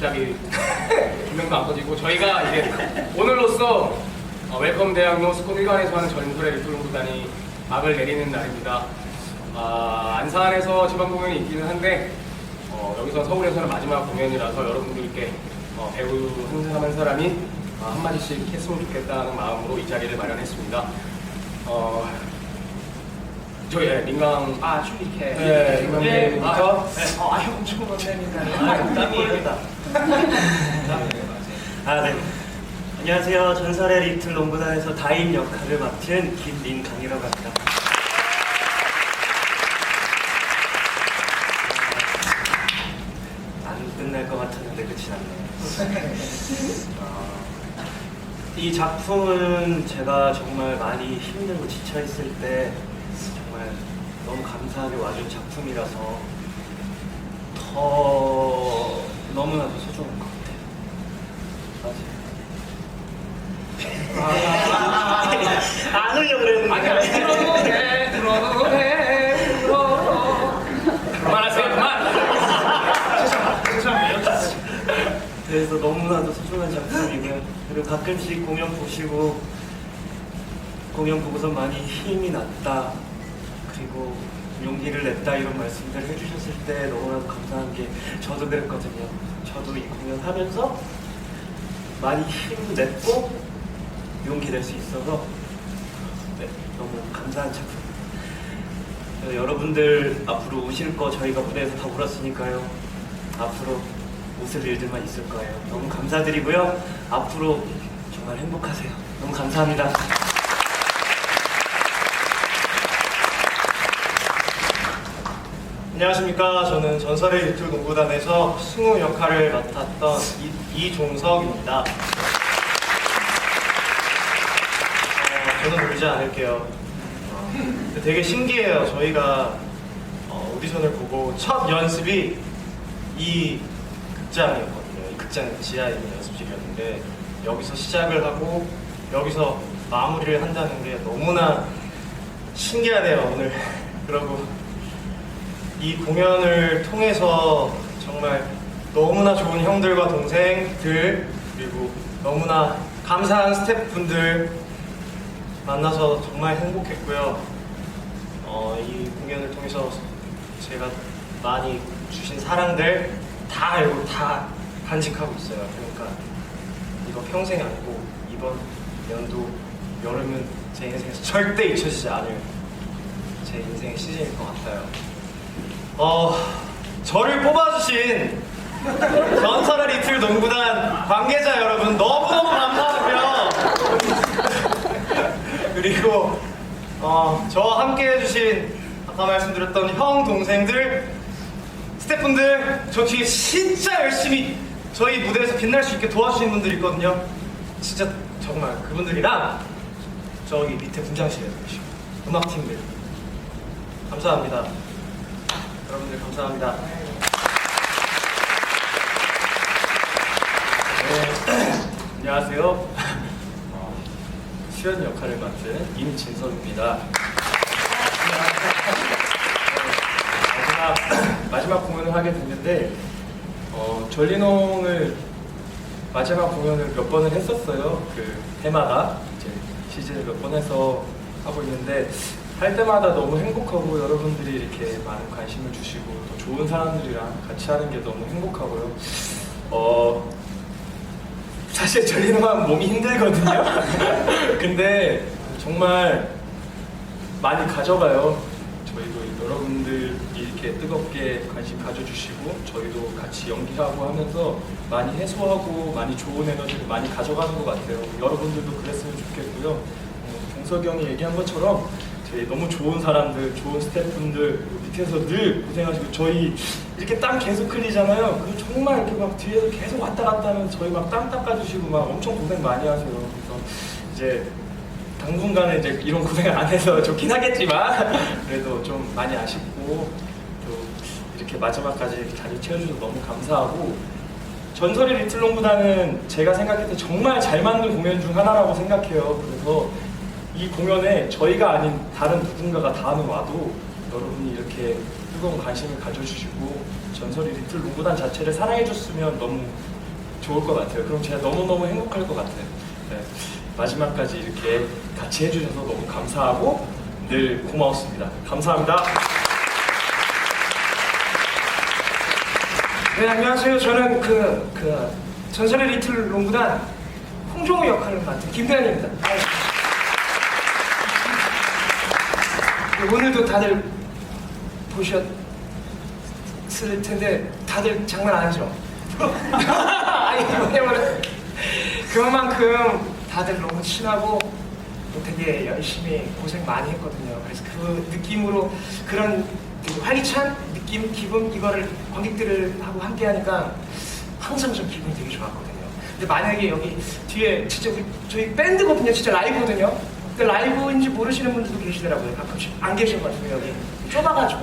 갑자기 조명도 안 꺼지고 저희가 이제 오늘로써 어, 웰컴 대학로 스콘 1관에서 하는 전설의 리플로구단이 막을 내리는 날입니다. 아, 안산에서 지방 공연이 있기는 한데 어, 여기서 서울에서는 마지막 공연이라서 여러분들께 어, 배우 한, 한 사람이 어, 한마디씩 했으면 좋겠다는 마음으로 이 자리를 마련했습니다. 어, 저희 예, 민강 아. 네, 민강부터 네. 어, 아유, 엄청 건강입니다. 아, 땀이 흘린다. 아, 네. 안녕하세요. 전설의 리틀 농구단에서 다인 역할을 맡은 김민강이라고 합니다. 아, 안 끝날 것 같았는데 끝이 났네요. 어, 이 작품은 제가 정말 많이 힘들고 지쳐있을 때 정말 너무 감사하게 와준 작품이라서 더 너무나도 소중한 것 같아요. 맞아요. 안 하려고 그랬는데. 아니야 불어도 돼 불어도 돼 불어 그만하세요 그만 그래서 너무나도 소중한 작품이고요. 그리고 가끔씩 공연 보시고 공연 보고서 많이 힘이 났다. 그리고 용기를 냈다 이런 말씀들 해주셨을 때 너무나도 감사한 게 저도 그랬거든요. 저도 이 공연 하면서 많이 힘 냈고 용기 낼 수 있어서 네, 너무 감사한 작품. 어, 여러분들 앞으로 오실 거 저희가 무대에서 다 울었으니까요. 앞으로 웃을 일들만 있을 거예요. 너무 감사드리고요. 앞으로 정말 행복하세요. 너무 감사합니다. 안녕하십니까. 저는 전설의 리틀 농구단에서 승우 역할을 맡았던 이, 이종석입니다. 어, 저는 울지 않을게요. 어, 되게 신기해요. 저희가 어, 오디션을 보고 첫 연습이 이 극장이었거든요. 이 극장 지하에 있는 연습실이었는데 여기서 시작을 하고 여기서 마무리를 한다는 게 너무나 신기하네요. 오늘 그러고 이 공연을 통해서 정말 너무나 좋은 형들과 동생들 그리고 너무나 감사한 스태프분들 만나서 정말 행복했고요. 어, 이 공연을 통해서 제가 많이 주신 사랑들 다 알고 다 간직하고 있어요. 그러니까 이거 평생 아니고 이번 연도 여름은 제 인생에서 절대 잊혀지지 않을 제 인생의 시즌일 것 같아요. 어, 저를 뽑아주신 전설의 리틀 농구단 관계자 여러분 너무너무 감사하고요. 그리고 어, 저와 함께 해주신 아까 말씀드렸던 형, 동생들, 스태프분들 저 뒤에 진짜 열심히 저희 무대에서 빛날 수 있게 도와주신 분들이 있거든요. 진짜 정말 그분들이랑 저기 밑에 분장실에 계시고 음악팀들 감사합니다. 여러분들 감사합니다. 네, 안녕하세요. 어, 수연 역할을 맡은 임진섭입니다. 어, 마지막, 마지막 공연을 하게 됐는데, 어, 전리농을 마지막 공연을 몇 번을 했었어요. 그 해마다 이제 시즌을 몇 번 해서 하고 있는데, 할 때마다 너무 행복하고 여러분들이 이렇게 많은 관심을 주시고 또 좋은 사람들이랑 같이 하는 게 너무 행복하고요. 어, 사실 전리는 몸이 힘들거든요. 근데 정말 많이 가져가요. 저희도 여러분들이 이렇게 뜨겁게 관심 가져주시고 저희도 같이 연기하고 하면서 많이 해소하고 많이 좋은 에너지를 많이 가져가는 것 같아요. 여러분들도 그랬으면 좋겠고요. 어, 동석이 형이 얘기한 것처럼 너무 좋은 사람들, 좋은 스태프분들 밑에서 늘 고생하시고 저희 이렇게 땀 계속 흘리잖아요. 그 정말 이렇게 막 뒤에서 계속 왔다 갔다 하면서 저희 막땀 닦아주시고 막 엄청 고생 많이 하세요. 그래서 이제 당분간은 이제 이런 고생을 안 해서 좋긴 하겠지만 그래도 좀 많이 아쉽고 또 이렇게 마지막까지 자리 채워주셔서 너무 감사하고 전설의 리틀롱보다는 제가 생각할 때 정말 잘 맞는 공연 중 하나라고 생각해요. 그래서 이 공연에 저희가 아닌 다른 누군가가 다음에 와도 여러분이 이렇게 뜨거운 관심을 가져주시고 전설의 리틀 농구단 자체를 사랑해줬으면 너무 좋을 것 같아요. 그럼 제가 너무너무 행복할 것 같아요. 네. 마지막까지 이렇게 같이 해주셔서 너무 감사하고 늘 고마웠습니다. 감사합니다. 네 안녕하세요. 저는 그, 그 전설의 리틀 농구단 홍종우 역할을 맡은 김대현입니다. 오늘도 다들 보셨을 텐데 다들 장난 안 하죠? 아니 왜냐면 그만큼 다들 너무 친하고 또 되게 열심히 고생 많이 했거든요. 그래서 그 느낌으로 그런 되게 활기찬 느낌, 기분 이거를 관객들을 하고 함께 하니까 항상 좀 기분이 되게 좋았거든요. 근데 만약에 여기 뒤에 진짜 우리 저희 밴드거든요. 진짜 라이브거든요. 근데 라이브인지 모르시는 분들도 계시더라고요. 가끔씩 안 계셔가지고 여기 좁아가지고.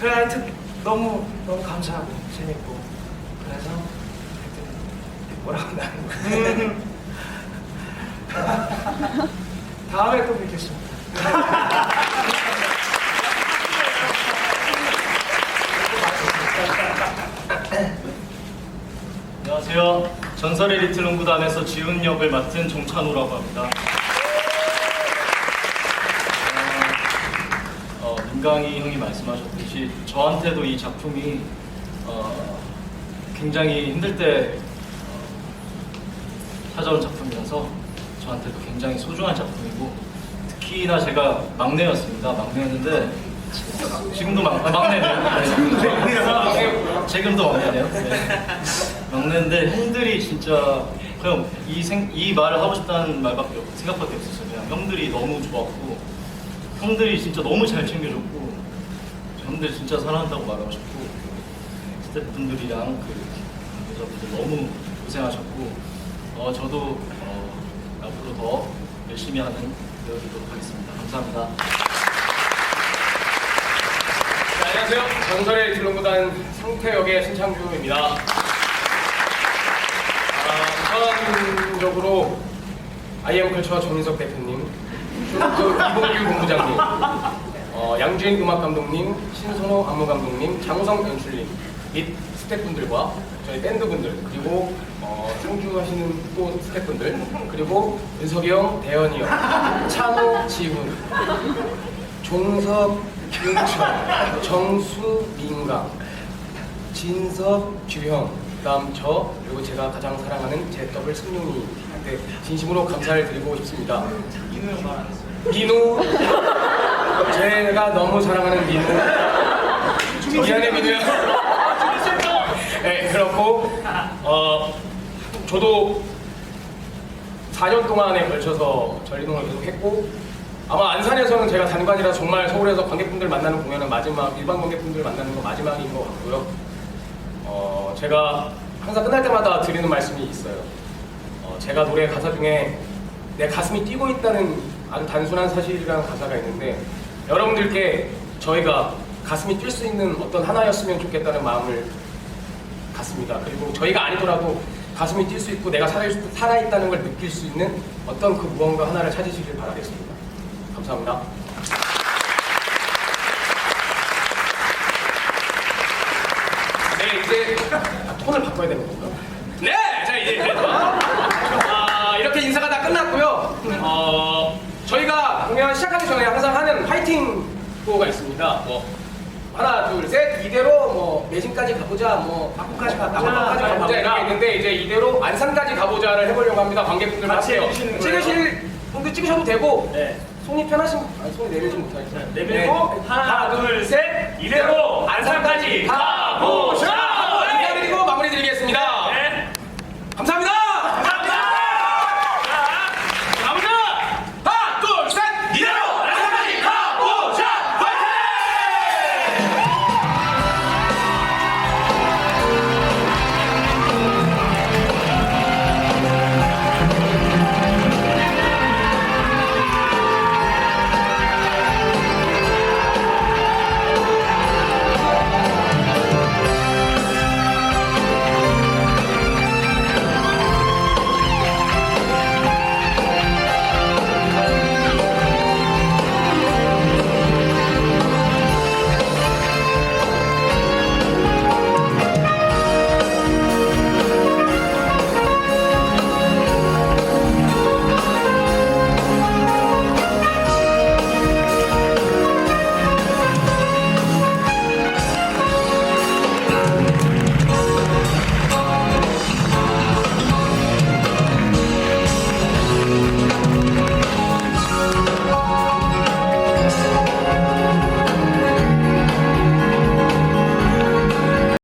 그래 하여튼 너무 너무 감사하고 재밌고 그래서 하여튼 뭐라고 나는 거야. 다음에 또 뵙겠습니다. 안녕하세요. 전설의 리틀 농구단에서 지훈 역을 맡은 정찬우라고 합니다. 민강이 형이 말씀하셨듯이 저한테도 이 작품이 어, 굉장히 힘들 때 어, 찾아온 작품이라서 저한테도 굉장히 소중한 작품이고 특히나 제가 막내였습니다. 막내였는데 지금도 막, 아, 막내네요. 네. 지금도 막내네요. 네. 막내인데 형들이 진짜 그냥 이, 생, 이 말을 하고 싶다는 말밖에 없, 생각밖에 없었어요. 그냥 형들이 너무 좋았고 형들이 진짜 너무 잘 챙겨줬고 형들 진짜 사랑한다고 말하고 싶고 스태프분들이랑 그 여자분들 너무 고생하셨고 어, 저도 어, 앞으로 더 열심히 하는 되어주도록 하겠습니다. 감사합니다. 네, 안녕하세요. 전설의 농구단 상태역의 신창규입니다. 아, 우선적으로 아이엠컬처 정인석 대표님, 슈루트 이봉규 본부장님, 어, 양주인 음악 감독님, 신선호 안무 감독님, 장우성 연출님 및 스태프분들과 저희 밴드분들 그리고 어, 청주하시는 또 스태프분들 그리고 은석이 형, 대현이 형, 찬호, 지훈, 종석, 윤철, 정수, 민강, 진석, 규형, 그다음 저 그리고 제가 가장 사랑하는 제 더블 승용이한테 진심으로 감사를 드리고 싶습니다. 인우 형말안 했어요. 민우, 제가 너무 사랑하는 민우. 미안해 민우야. 네 그렇고 어 저도 4년 동안에 걸쳐서 전리동을 계속 했고 아마 안산에서는 제가 단관이라 정말 서울에서 관객분들 만나는 공연은 마지막 일반 관객분들 만나는 거 마지막인 것 같고요. 어 제가 항상 끝날 때마다 드리는 말씀이 있어요. 어, 제가 노래 가사 중에 내 가슴이 뛰고 있다는 아주 단순한 사실이라는 가사가 있는데 여러분들께 저희가 가슴이 뛸 수 있는 어떤 하나였으면 좋겠다는 마음을 갖습니다. 그리고 저희가 아니더라도 가슴이 뛸 수 있고 내가 살아, 살아있다는 걸 느낄 수 있는 어떤 그 무언가 하나를 찾으시길 바라겠습니다. 감사합니다. 네, 이제 아, 톤을 바꿔야 되는 건가? 네! 자, 이제 아, 이렇게 인사가 다 끝났고요. 어, 저희가 공연 시작하기 전에 항상 하는 화이팅 구호가 있습니다. 뭐 하나, 둘, 셋, 이대로 뭐 매진까지 가보자, 뭐 바꾸까지 가보자. 바꾸까지 가보자 이렇게 있는데 이제 이대로 안산까지 가보자를 해보려고 합니다. 관객분들 같이 하세요. 해주시는 거예요? 찍으실 분들 찍으셔도 되고 네. 손이 편하신 분, 아니 손 내밀지 못하니까. 내밀고 하나, 둘, 셋, 이대로 안산까지 가보자.